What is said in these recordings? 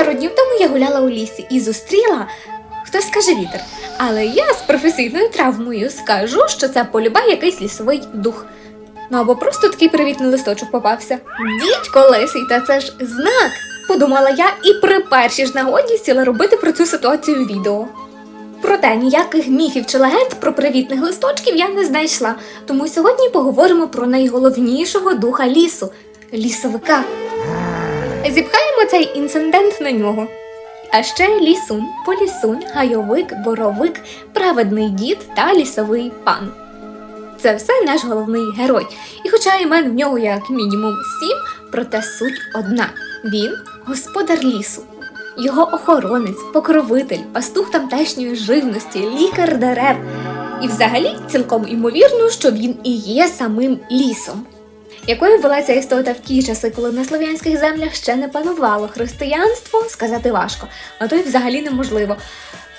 Пару днів тому я гуляла у лісі і зустріла, хтось скаже вітер. Але я з професійною травмою скажу, що це полюба якийсь лісовий дух. Ну або просто такий привітний листочок попався. Дідько лисий, та це ж знак. Подумала я і при першій ж нагоді сіла робити про цю ситуацію відео. Проте ніяких міфів чи легенд про привітних листочків я не знайшла. Тому сьогодні поговоримо про найголовнішого духа лісу лісовика. Зіпхаємо цей інцидент на нього. А ще лісун, полісун, гайовик, боровик, праведний дід та лісовий пан. Це все наш головний герой. І хоча імен в нього як мінімум сім, проте суть одна: він господар лісу. Його охоронець, покровитель, пастух тамтешньої живності, лікар дерев. І взагалі цілком імовірно, що він і є самим лісом. Якою була ця істота в ті часи, коли на слов'янських землях ще не панувало християнство, сказати важко, а то й взагалі неможливо.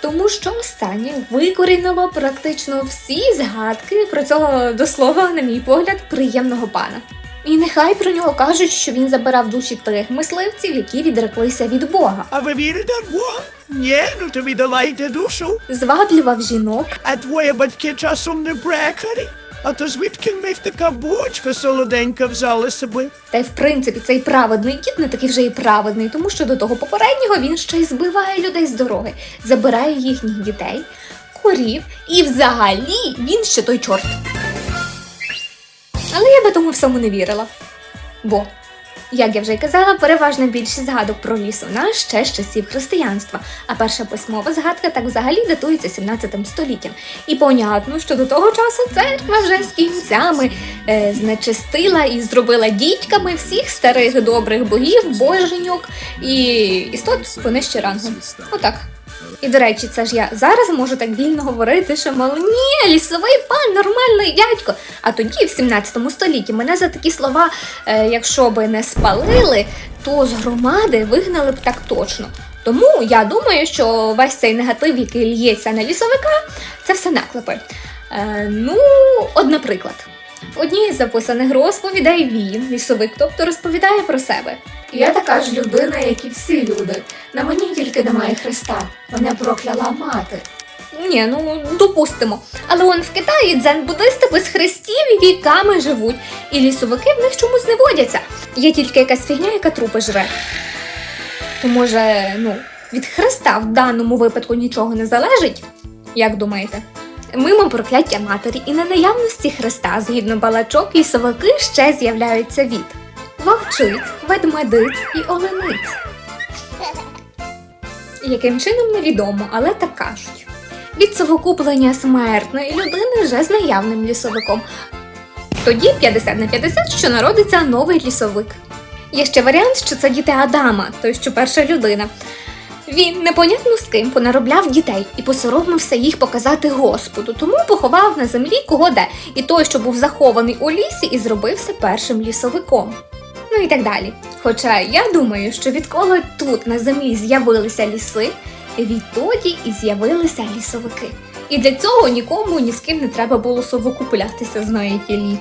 Тому що останнє викорінило практично всі згадки про цього до слова, на мій погляд, приємного пана. І нехай про нього кажуть, що він забирав душі тих мисливців, які відреклися від Бога, А ви вірите в Бога? Ні, ну то віддавайте душу. зваблював жінок, А твої батьки часом не брекарі? А то звідки в них така бочка солоденька взяла собі? Та й в принципі цей праведний кіт не такий вже і праведний, тому що до того попереднього він ще й збиває людей з дороги, забирає їхніх дітей, корів, і взагалі він ще той чорт. Але я би тому всьому не вірила. Бо, як я вже й казала, переважна більшість згадок про лісуна ще з часів християнства, а перша письмова згадка так взагалі датується 17 століттям. І понятно, що до того часу церква вже з кінцями е, знечистила і зробила дітьками всіх старих добрих богів, боженьок і істот понижче рангом. Отак. І до речі, це ж я зараз можу так вільно говорити, що мол, ні, лісовий пан, нормальний дядько. А тоді, в 17 столітті, мене за такі слова, е, якщо би не спалили, то з громади вигнали б так точно. Тому я думаю, що весь цей негатив, який лється на лісовика, це все наклепи. Е, ну, от, наприклад, в одній з записаних розповідей він, лісовик, тобто розповідає про себе. Я така ж людина, як і всі люди. На мені тільки немає Христа. Мене прокляла мати. Ні, ну допустимо. Але он в Китаї дзен-буддисти без хрестів і віками живуть, і лісовики в них чомусь не водяться. Є тільки якась фігня, яка трупи жре. То може, ну, від Христа в даному випадку нічого не залежить? Як думаєте? Мимо прокляття матері і на наявності Христа, згідно балачок, лісовики ще з'являються від вовчиць, ведмедиць і олениць. Яким чином невідомо, але так кажуть. Від совокуплення смертної людини вже з наявним лісовиком. Тоді 50 на 50, що народиться новий лісовик. Є ще варіант, що це діти Адама, той, що перша людина. Він непонятно з ким понаробляв дітей і посоромився їх показати Господу, тому поховав на землі кого де, і той, що був захований у лісі, і зробився першим лісовиком. Ну і так далі. Хоча я думаю, що відколи тут на землі з'явилися ліси, відтоді і з'явилися лісовики. І для цього нікому ні з ким не треба було совокуплятися, знаєте лі.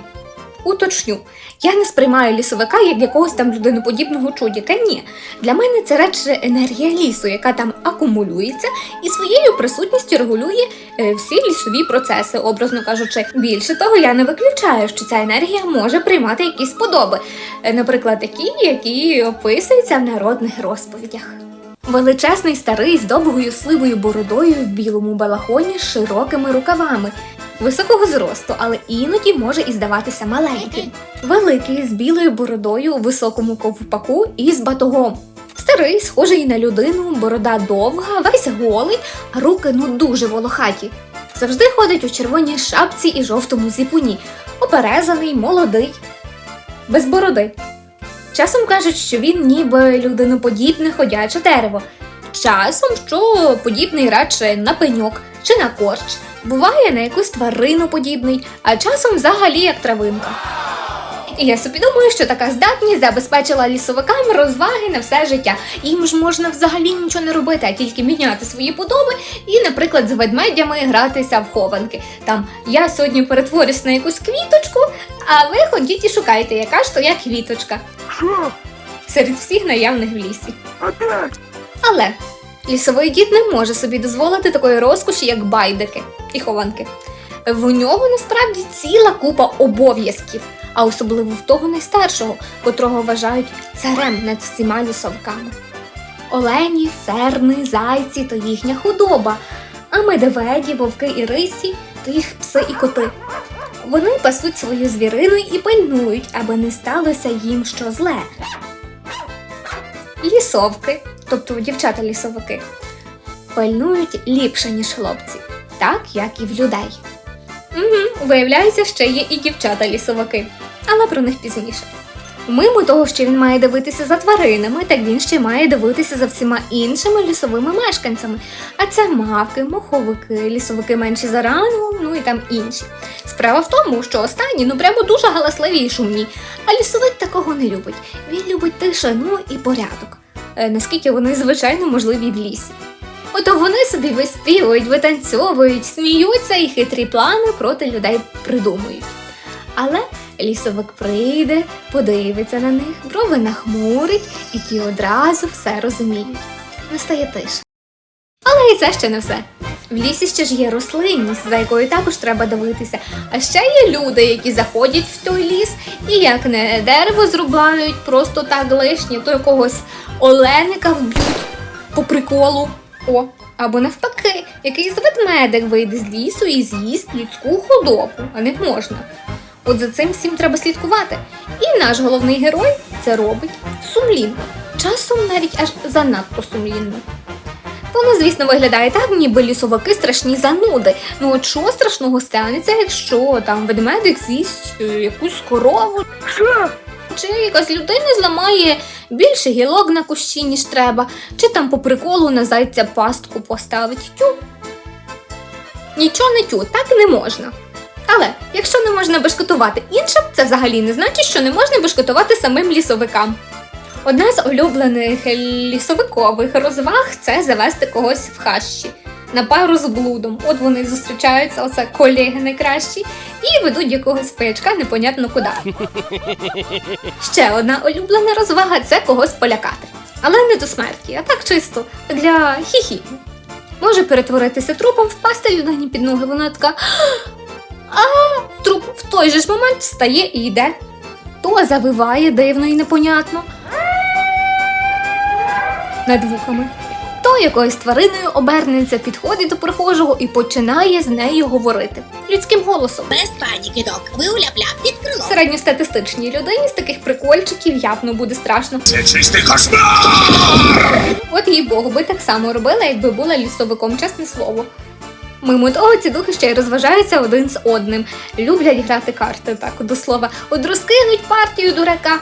Уточню, я не сприймаю лісовика як якогось там людиноподібного чудіка. Ні. Для мене це радше енергія лісу, яка там акумулюється і своєю присутністю регулює е, всі лісові процеси, образно кажучи. Більше того, я не виключаю, що ця енергія може приймати якісь подоби, Е, наприклад, такі, які описуються в народних розповідях. Величезний старий з довгою сливою бородою в білому балахоні з широкими рукавами, високого зросту, але іноді може і здаватися маленьким. Великий з білою бородою високому ковпаку і з батогом. Старий, схожий на людину, борода довга, весь голий, а руки ну дуже волохаті. Завжди ходить у червоній шапці і жовтому зіпуні, оперезаний, молодий, без бороди. Часом кажуть, що він ніби людиноподібне ходяче дерево. Часом, що подібний радше на пеньок чи на корч. Буває на якусь тварину подібний, а часом взагалі як травинка. І я собі думаю, що така здатність забезпечила лісовикам розваги на все життя. Їм ж можна взагалі нічого не робити, а тільки міняти свої подоби і, наприклад, з ведмедями гратися в хованки. Там я сьогодні перетворюсь на якусь квіточку, а ви ходіть і шукайте, яка ж то я квіточка Що? серед всіх наявних в лісі. Але лісовий дід не може собі дозволити такої розкоші, як байдики і хованки. В нього насправді ціла купа обов'язків, а особливо в того найстаршого, котрого вважають царем над всіма лісовиками. Олені, серни, зайці то їхня худоба, а медведі, вовки і рисі то їх пси і коти. Вони пасуть свою звірину і пильнують, аби не сталося їм що зле. Лісовки, тобто дівчата-лісовики, пильнують ліпше, ніж хлопці, так як і в людей. Угу, виявляється, ще є і дівчата-лісовики, але про них пізніше. Мимо того, що він має дивитися за тваринами, так він ще має дивитися за всіма іншими лісовими мешканцями. А це мавки, моховики, лісовики менші за рангом, ну і там інші. Справа в тому, що останні ну прямо дуже галасливі і шумні, а лісовик такого не любить. Він любить тишину і порядок, е, наскільки вони звичайно можливі в лісі. Ото вони собі виспівують, витанцьовують, сміються і хитрі плани проти людей придумують. Але лісовик прийде, подивиться на них, брови нахмурить, і ті одразу все розуміють. Настає тиша. Але і це ще не все. В лісі ще ж є рослинність, за якою також треба дивитися. А ще є люди, які заходять в той ліс і як не дерево зрубають просто так лишнє, то якогось оленика вб'ють по приколу. О, або навпаки, якийсь ведмедик вийде з лісу і з'їсть людську худобу, а не можна. От за цим всім треба слідкувати. І наш головний герой це робить сумлінно. Часом навіть аж занадто сумлінно. Воно, звісно, виглядає так, ніби лісовики страшні зануди. Ну от що страшного станеться, якщо там ведмедик з'їсть е, якусь корову? Чи якась людина зламає більше гілок на кущі, ніж треба, чи там по приколу на зайця пастку поставить. Тю. Нічого не тю, так не можна. Але якщо не можна бешкетувати іншим, це взагалі не значить, що не можна бешкетувати самим лісовикам. Одна з улюблених лісовикових розваг це завести когось в хащі на пару з блудом. От вони зустрічаються, оце колеги найкращі, і ведуть якогось паячка непонятно куди. Ще одна улюблена розвага це когось полякати. Але не до смерті, а так чисто для хі-хі. Може перетворитися трупом, впасти людині під ноги, вона така. А труп в той же ж момент встає і йде. То завиває дивно і непонятно. Над вухами. Якоюсь твариною обернеться, підходить до прохожого і починає з нею говорити людським голосом. Без паніки, док. Ви уляп-ляп під крилом. Середньостатистичній людині з таких прикольчиків явно буде страшно. Це чистий кошмар! От їй Богу, би так само робила, якби була лісовиком, чесне слово. Мимо того, ці духи ще й розважаються один з одним. Люблять грати карти, так до слова. От розкинуть партію дурака,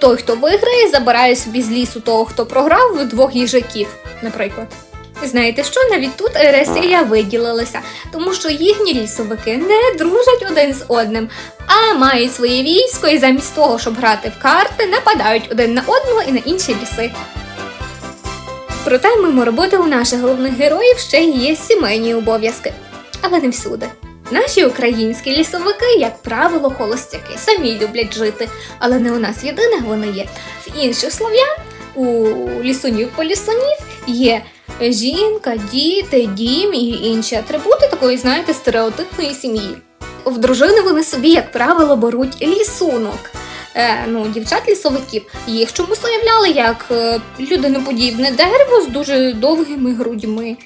той, хто виграє, забирає собі з лісу того, хто програв, двох їжаків, наприклад. Знаєте що, навіть тут Росія виділилася, тому що їхні лісовики не дружать один з одним, а мають своє військо і замість того, щоб грати в карти, нападають один на одного і на інші ліси. Проте мимо роботи у наших головних героїв ще є сімейні обов'язки, але не всюди. Наші українські лісовики, як правило, холостяки, самі люблять жити, але не у нас єдиних вони є. В інших слов'ян, у лісунів полісунів є жінка, діти, дім і інші атрибути такої, знаєте, стереотипної сім'ї. В дружини вони собі, як правило, беруть лісунок. Е, ну, дівчат-лісовиків їх чомусь уявляли як е, людиноподібне дерево з дуже довгими грудьми.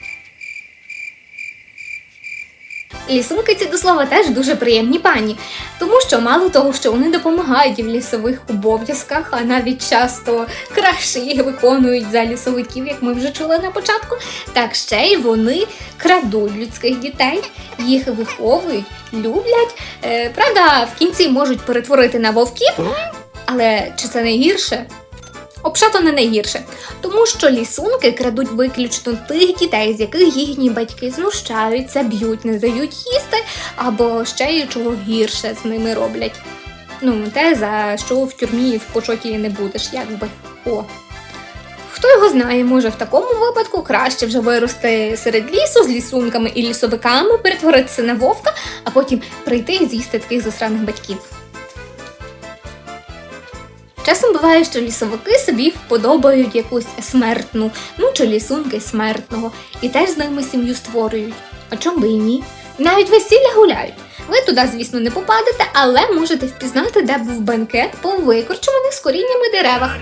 Лісунки ці до слова теж дуже приємні пані, тому що мало того, що вони допомагають в лісових обов'язках, а навіть часто краще їх виконують за лісовиків, як ми вже чули на початку, так ще й вони крадуть людських дітей, їх виховують, люблять. Е, правда, в кінці можуть перетворити на вовків, але чи це найгірше? Обшато не найгірше, тому що лісунки крадуть виключно тих дітей, з яких їхні батьки знущаються, б'ють, не дають їсти, або ще й чого гірше з ними роблять. Ну, те, за що в тюрмі в почоті не будеш, якби. О. Хто його знає, може в такому випадку краще вже вирости серед лісу з лісунками і лісовиками, перетворитися на вовка, а потім прийти і з'їсти таких засраних батьків. Часом буває, що лісовики собі вподобають якусь смертну, ну чи лісунки смертного, і теж з ними сім'ю створюють. А чому би і ні? Навіть весілля гуляють. Ви туди, звісно, не попадете, але можете впізнати, де був бенкет по викорчуваних з коріннями деревах.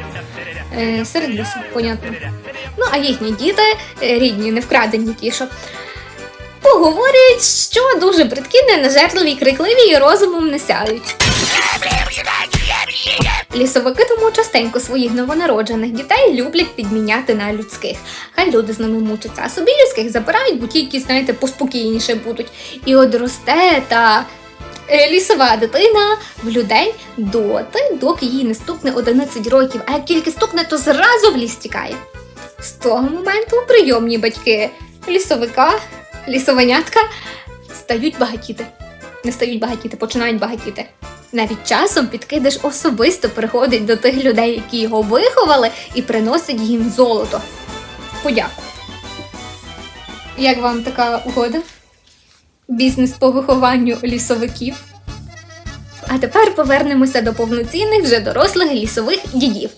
Е, серед лісу, понятно. Ну, а їхні діти, е, рідні, не вкрадені ті, що поговорюють, що дуже бридкі, ненажерливі, крикливі і розумом не сяють. Лісовики тому частенько своїх новонароджених дітей люблять підміняти на людських. Хай люди з ними мучаться, а собі людських забирають, бо ті, які, знаєте, поспокійніше будуть. І от росте та е, лісова дитина в людей доти, доки їй не стукне 11 років, а як тільки стукне, то зразу в ліс тікає. З того моменту прийомні батьки лісовика, лісовенятка стають багатіти. Не стають багатіти, починають багатіти. Навіть часом підкидиш особисто приходить до тих людей, які його виховали, і приносить їм золото. Подяку. Як вам така угода? Бізнес по вихованню лісовиків. А тепер повернемося до повноцінних вже дорослих лісових дідів.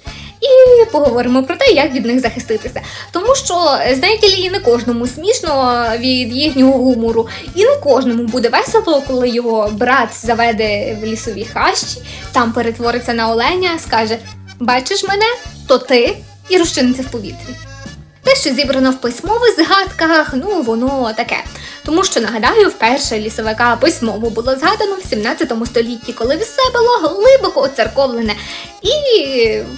Поговоримо про те, як від них захиститися. Тому що, знаєте лі, не кожному смішно від їхнього гумору, і не кожному буде весело, коли його брат заведе в лісові хащі, там перетвориться на оленя, скаже: Бачиш мене, то ти і розчиниться в повітрі. Те, що зібрано в письмових згадках, ну воно таке. Тому що нагадаю, вперше лісовика письмово було згадано в 17 столітті, коли все було глибоко оцерковлене. І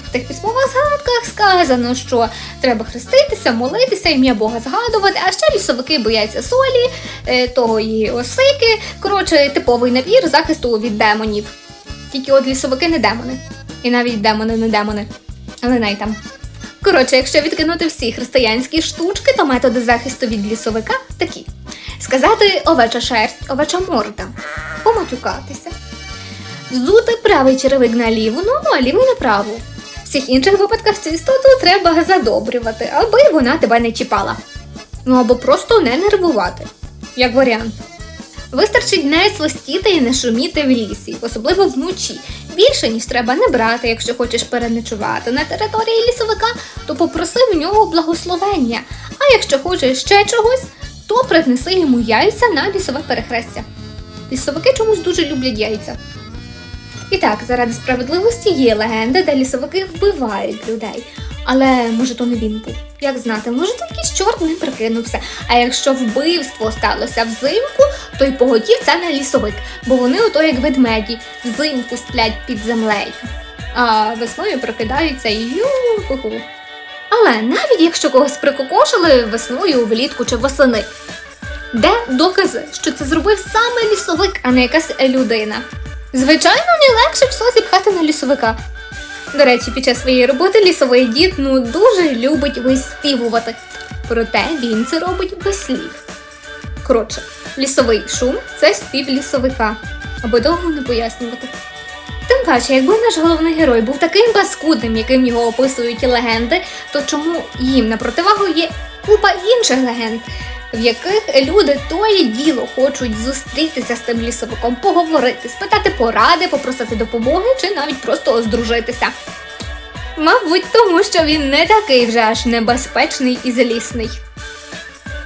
в тих письмових згадках сказано, що треба хреститися, молитися, ім'я Бога згадувати, а ще лісовики бояться солі, е, того і осики. Коротше, типовий набір захисту від демонів. Тільки от лісовики не демони. І навіть демони не демони. Але най там. Коротше, якщо відкинути всі християнські штучки, то методи захисту від лісовика такі: сказати овеча шерсть, овеча морда, поматюкатися, взути правий черевик на ліву ногу, а лівий на праву. В всіх інших випадках цю істоту треба задобрювати, аби вона тебе не чіпала. Ну або просто не нервувати, як варіант. Вистачить не свистіти і не шуміти в лісі, особливо вночі. Більше ніж треба не брати, якщо хочеш переночувати на території лісовика, то попроси в нього благословення. А якщо хочеш ще чогось, то принеси йому яйця на лісове перехрестя. Лісовики чомусь дуже люблять яйця. І так, заради справедливості є легенда, де лісовики вбивають людей. Але може то не він був. Як знати, може то якийсь чорт не прикинувся. А якщо вбивство сталося взимку, то й поготів це не лісовик, бо вони ото як ведмеді взимку сплять під землею. А весною прокидаються і ю-ху-ху. Але навіть якщо когось прикокошили весною, влітку чи восени, де докази, що це зробив саме лісовик, а не якась людина? Звичайно, не легше все зіпхати на лісовика. До речі, під час своєї роботи лісовий дід ну дуже любить виспівувати. Проте він це робить без слів. Коротше, лісовий шум це спів лісовика, аби довго не пояснювати. Тим паче, якби наш головний герой був таким паскудним, яким його описують легенди, то чому їм на противагу є купа інших легенд, в яких люди то і діло хочуть зустрітися з тим лісовиком, поговорити, спитати поради, попросити допомоги чи навіть просто оздружитися, Мабуть, тому що він не такий вже аж небезпечний і злісний.